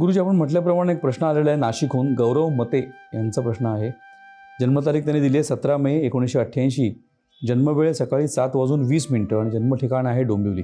गुरुजी आपण म्हटल्याप्रमाणे एक प्रश्न आलेला आहे नाशिकहून. गौरव मते यांचा प्रश्न आहे. जन्मतारीख त्यांनी दिली आहे सतरा मे एकोणीसशे अठ्ठ्याऐंशी. जन्मवेळ सकाळी सात वाजून वीस मिनटं आणि जन्मठिकाण आहे डोंबिवली.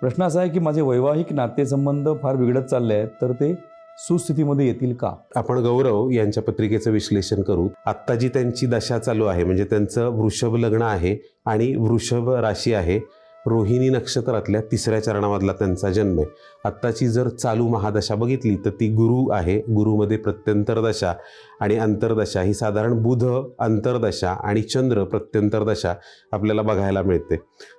प्रश्न असा आहे की माझे वैवाहिक नातेसंबंध फार बिघडत चालले आहेत तर ते सुस्थितीमध्ये येतील का? आपण गौरव यांच्या पत्रिकेचं विश्लेषण करू. आत्ता जी त्यांची दशा चालू आहे म्हणजे त्यांचं वृषभ लग्न आहे आणि वृषभ राशी आहे. रोहिणी नक्षत्रातल्या तिसऱ्या चरणामधला त्यांचा जन्म आहे. आत्ताची जर चालू महादशा बघितली तर ती गुरु आहे. गुरुमध्ये प्रत्यंतर दशा आणि अंतर्दशा ही साधारण बुध अंतर्दशा आणि चंद्र प्रत्यंतर दशा आपल्याला बघायला मिळते.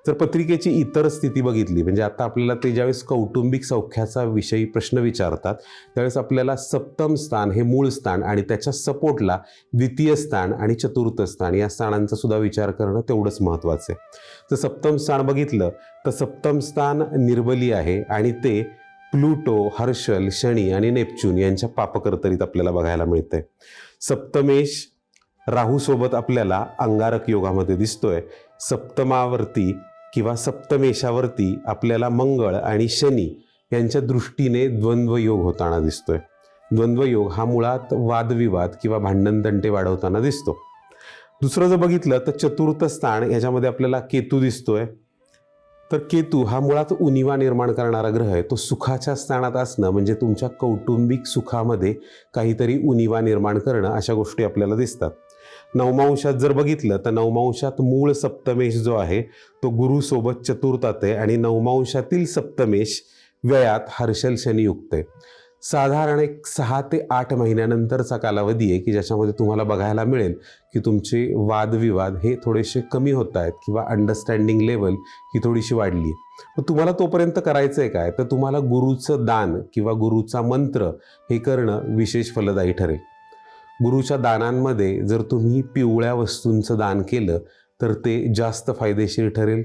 तर पत्रिकेची इतर स्थिती बघितली म्हणजे आता आपल्याला ते ज्यावेळेस कौटुंबिक सौख्याचा विषयी प्रश्न विचारतात त्यावेळेस आपल्याला सप्तम स्थान हे मूळ स्थान आणि त्याच्या सपोर्टला द्वितीय स्थान आणि चतुर्थ स्थान या स्थानांचा सुद्धा विचार करणं तेवढंच महत्त्वाचं आहे. तर सप्तम स्थान बघितलं तर सप्तम स्थान निर्बली आहे आणि ते प्लुटो हर्षल शनी आणि नेपच्यून यांच्या पापकर्तरीत आपल्याला बघायला मिळतंय. सप्तमेश राहूसोबत आपल्याला अंगारक योगामध्ये दिसतोय. सप्तमावरती किंवा सप्तमेशावरती आपल्याला मंगळ आणि शनी यांच्या दृष्टीने द्वंद्व योग होताना दिसतोय. द्वंद्व योग हा मुळात वादविवाद किंवा भांडणतंटे वाढवताना दिसतो. दुसरं जर बघितलं तर चतुर्थ स्थान याच्यामध्ये आपल्याला केतू दिसतोय. तर केतू हा मुळात उनिवा निर्माण करणारा ग्रह आहे. तो सुखाच्या स्थानात असणं म्हणजे तुमच्या कौटुंबिक सुखामध्ये काहीतरी उनिवा निर्माण करणं अशा गोष्टी आपल्याला दिसतात. नवमांशात जर बघितलं तर नवमांशात मूळ सप्तमेश जो आहे तो गुरुसोबत चतुर्थात आहे आणि नवमांशातील सप्तमेश व्ययात हर्षल शनियुक्त आहे. साधारण एक सहा ते आठ महिन्यानंतरचा कालावधी आहे की ज्याच्यामध्ये तुम्हाला बघायला मिळेल की तुमचे वादविवाद हे थोडेसे कमी होत आहेत किंवा अंडरस्टँडिंग लेवल ही थोडीशी वाढली आहे. मग तुम्हाला तोपर्यंत करायचं आहे काय? तर तुम्हाला गुरुचं दान किंवा गुरुचा मंत्र हे करणं विशेष फलदायी ठरेल. गुरुच्या दानांमध्ये जर तुम्ही पिवळ्या वस्तूंचं दान केलं तर ते जास्त फायदेशीर ठरेल.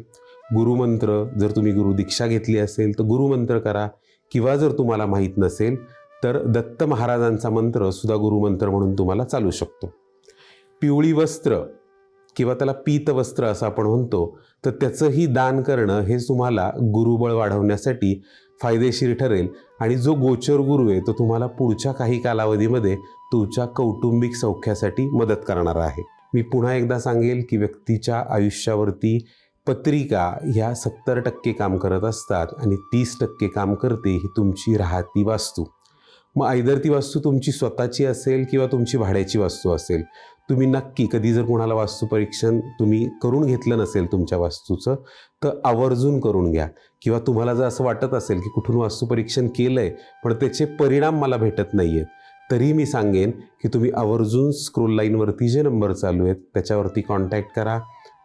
गुरुमंत्र जर तुम्ही गुरुदीक्षा घेतली असेल तर गुरुमंत्र करा. किंवा जर तुम्हाला माहीत नसेल तर दत्त महाराजांचा मंत्र सुद्धा गुरुमंत्र म्हणून तुम्हाला चालू शकतो. पिवळी वस्त्र किंवा त्याला पीत वस्त्र असं आपण म्हणतो तर त्याचंही दान करणं हे तुम्हाला गुरुबळ वाढवण्यासाठी फायदेशीर ठरेल. आणि जो गोचर गुरु आहे तो तुम्हाला पुढच्या काही कालावधीमध्ये तुमच्या कौटुंबिक सौख्यासाठी मदत करणार आहे. मी पुन्हा एकदा सांगेल की व्यक्तीच्या आयुष्यावरती पत्रिका ह्या सत्तर टक्के काम करत असतात आणि तीस टक्के काम करते ही तुमची राहती वास्तू. मग आयदर ती वास्तू तुमची स्वतःची असेल किंवा तुमची भाड्याची वास्तू असेल तुम्ही नक्की कधी जर कोणाला वास्तू परीक्षण तुम्ही करून घेतलं नसेल तुमच्या वास्तूचं तर आवर्जून करून घ्या. किंवा तुम्हाला जर असं वाटत असेल की कुठून वास्तू परीक्षण केलं आहे पण त्याचे परिणाम मला भेटत नाही आहेत तरी मी सांगेन की तुम्ही आवर्जून स्क्रोल लाईनवरती जे नंबर चालू आहेत त्याच्यावरती कॉन्टॅक्ट करा.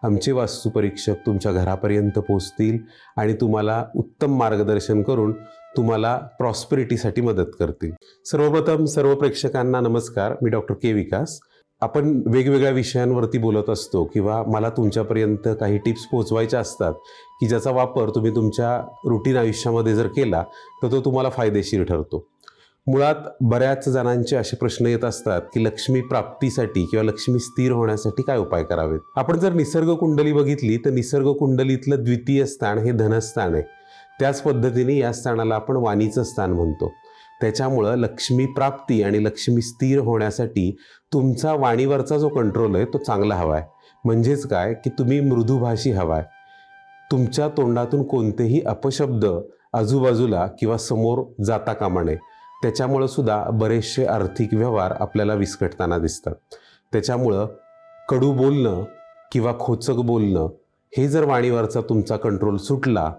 आमचे वास्तुपरीक्षक तुमच्या घरापर्यंत पोचतील आणि तुम्हाला उत्तम मार्गदर्शन करून तुम्हाला प्रॉस्पेरिटीसाठी मदत करतील. सर्वप्रथम सर्व प्रेक्षकांना नमस्कार. मी डॉक्टर के विकास. आपण वेगवेगळ्या विषयांवरती बोलत असतो किंवा मला तुमच्यापर्यंत काही टिप्स पोचवायच्या असतात की ज्याचा वापर तुम्ही तुमच्या रुटीन आयुष्यामध्ये जर केला तर तो तुम्हाला फायदेशीर ठरतो. मुळात बऱ्याच जणांचे असे प्रश्न येत असतात की लक्ष्मी प्राप्तीसाठी किंवा लक्ष्मी स्थिर होण्यासाठी काय उपाय करावेत? आपण जर निसर्ग कुंडली बघितली तर निसर्ग कुंडलीतलं द्वितीय स्थान हे धनस्थान आहे. त्याच पद्धतीने या स्थानाला आपण वाणीचं स्थान म्हणतो. त्याच्यामुळं लक्ष्मी प्राप्ती आणि लक्ष्मी स्थिर होण्यासाठी तुमचा वाणीवरचा जो कंट्रोल आहे तो चांगला हवा आहे म्हणजेच काय? की तुम्ही मृदुभाषी हवा आहे तुमच्या तोंडातून कोणतेही अपशब्द आजूबाजूला किंवा समोर जाता कामा नये. त्याच्यामुळं सुद्धा बरेचसे आर्थिक व्यवहार आपल्याला विस्कटताना दिसतात. त्याच्यामुळं कडू बोलणं किंवा खोचक बोलणं हे जर वाणीवरचा तुमचा कंट्रोल सुटला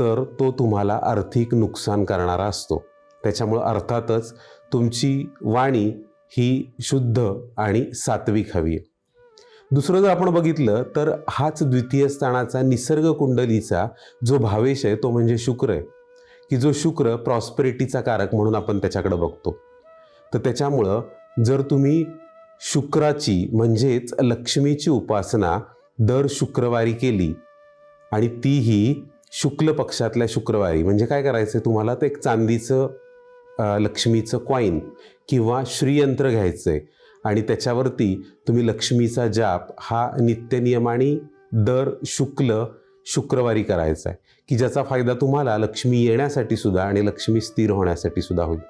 तर तो तुम्हाला आर्थिक नुकसान करणारा असतो. त्याच्यामुळं अर्थातच तुमची वाणी ही शुद्ध आणि सात्विक हवी आहे. दुसरं जर आपण बघितलं तर हाच द्वितीय स्थानाचा निसर्ग कुंडलीचा जो भावेश आहे तो म्हणजे शुक्र आहे. की जो शुक्र प्रॉस्पेरिटीचा कारक म्हणून आपण त्याच्याकडे बघतो. तर त्याच्यामुळं जर तुम्ही शुक्राची म्हणजेच लक्ष्मीची उपासना दर शुक्रवारी केली आणि तीही शुक्ल पक्षातल्या शुक्रवारी म्हणजे काय करायचं तुम्हाला? तर एक चांदीचं लक्ष्मीचं कॉईन किंवा श्रीयंत्र घ्यायचं आहे आणि त्याच्यावरती तुम्ही लक्ष्मीचा जाप हा नित्यनियमाने दर शुक्ल शुक्रवारी करायचा आहे की ज्याचा फायदा तुम्हाला लक्ष्मी येण्यासाठी सुद्धा आणि लक्ष्मी स्थिर होण्यासाठी सुद्धा होईल.